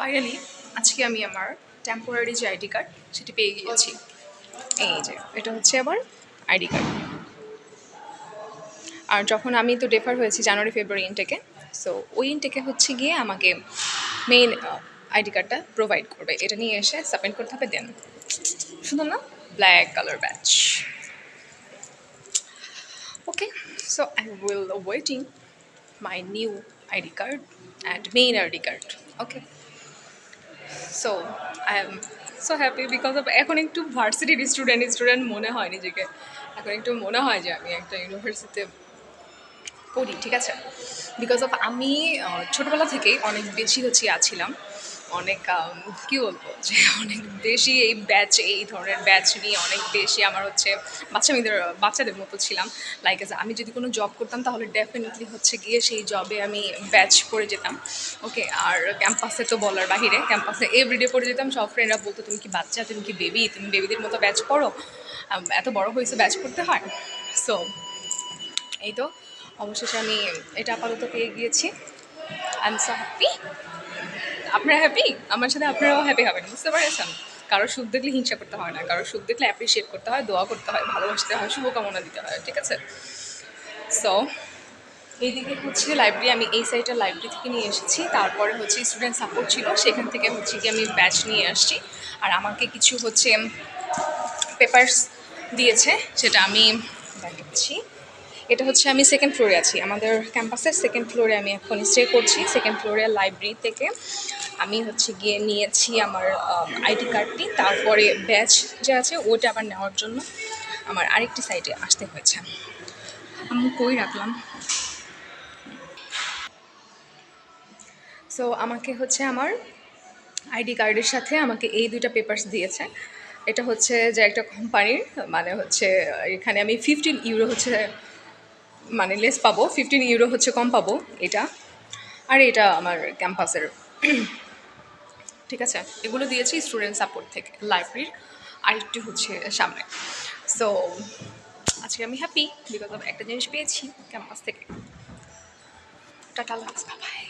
Finally আজকে আমি আমার টেম্পোরারি যে আইডি কার্ড সেটি পেয়ে গিয়েছি। এই যে এটা হচ্ছে আমার আইডি কার্ড আর যখন আমি তো ডেফার হয়েছি জানুয়ারি ফেব্রুয়ারি ইনটেকে সো ওই ইনটেকে হচ্ছে গিয়ে আমাকে মেইন আইডি কার্ডটা প্রোভাইড করবে। এটা নিয়ে এসে সাবমিট করতে হবে দেন শুনুন না black colour batch okay so I will waiting my new ID card and main ID card Okay. So I am so happy because of এখন একটু ভার্সিটির স্টুডেন্ট স্টুডেন্ট মনে হয় নিজেকে। এখন একটু মনে হয় যে আমি একটা ইউনিভার্সিটিতে পড়ি, ঠিক আছে? বিকজ অফ আমি ছোটোবেলা থেকেই অনেক বেশি হচ্ছে আছিলাম অনেক কি বলব যে অনেক বেশি এই ব্যাচ এই ধরনের ব্যাচ নিয়ে অনেক বেশি আমার হচ্ছে বাচ্চা মেয়েদের বাচ্চাদের মতো ছিলাম। লাইক আমি যদি কোনো জব করতাম তাহলে ডেফিনেটলি হচ্ছে গিয়ে সেই জবে আমি ব্যাচ পড়ে যেতাম। ওকে আর ক্যাম্পাসে তো বলার বাহিরে ক্যাম্পাসে এভরিডে পড়ে যেতাম। সব ফ্রেন্ডরা বলতো, তুমি কি বাচ্চা? তুমি কি বেবি তুমি বেবিদের মতো ব্যাচ পড়ো? এত বড় হয়েছে ব্যাচ করতে হয়? সো এই তো। অবশেষে আমি এটা আপাতত পেয়ে গিয়েছি। আই এম সো হ্যাপি আপনারা হ্যাপি আমার সাথে আপনারাও হ্যাপি হবেন, বুঝতে পেরেছেন? কারও সুখ দেখলে হিংসা করতে হয় না কারও সুখ দেখলে অ্যাপ্রিসিয়েট করতে হয়, দোয়া করতে হয়, ভালোবাসতে হয়, শুভকামনা দিতে হয়, ঠিক আছে? সো এইদিকে হচ্ছে লাইব্রেরি আমি এই সাইডের লাইব্রেরি থেকে নিয়ে এসেছি। তারপরে হচ্ছে স্টুডেন্ট সাপোর্ট ছিল, সেখান থেকে হচ্ছে কি আমি ব্যাচ নিয়ে আসছি। আর আমাকে কিছু হচ্ছে পেপার্স দিয়েছে, সেটা আমি দেখাচ্ছি। এটা হচ্ছে আমি সেকেন্ড ফ্লোরে আছি। আমাদের ক্যাম্পাসের সেকেন্ড ফ্লোরে আমি এখন স্টে করছি। সেকেন্ড ফ্লোরে লাইব্রেরি থেকে আমি হচ্ছে গিয়ে নিয়েছি আমার আইডি কার্ডটি তারপরে ব্যাচ যে আছে, ওটা আবার নেওয়ার জন্য আমার আরেকটি সাইডে আসতে হয়েছে। আমি কই রাখলাম? সো আমাকে হচ্ছে আমার আইডি কার্ডের সাথে আমাকে এই দুইটা পেপার্স দিয়েছে। এটা হচ্ছে যে একটা কোম্পানির মানে হচ্ছে এখানে আমি ফিফটিন ইউরো হচ্ছে মানে লেস পাবো ফিফটিন ইউরো হচ্ছে কম পাবো এটা। আর এটা আমার ক্যাম্পাসের ঠিক আছে? এগুলো দিয়েছি স্টুডেন্ট সাপোর্ট থেকে লাইব্রেরির আরেকটু হচ্ছে সামনে। সো আজকে আমি হ্যাপি বিকজ অফ একটা জিনিস পেয়েছি ক্যাম্পাস থেকে। টাটা লাক্স বাবাই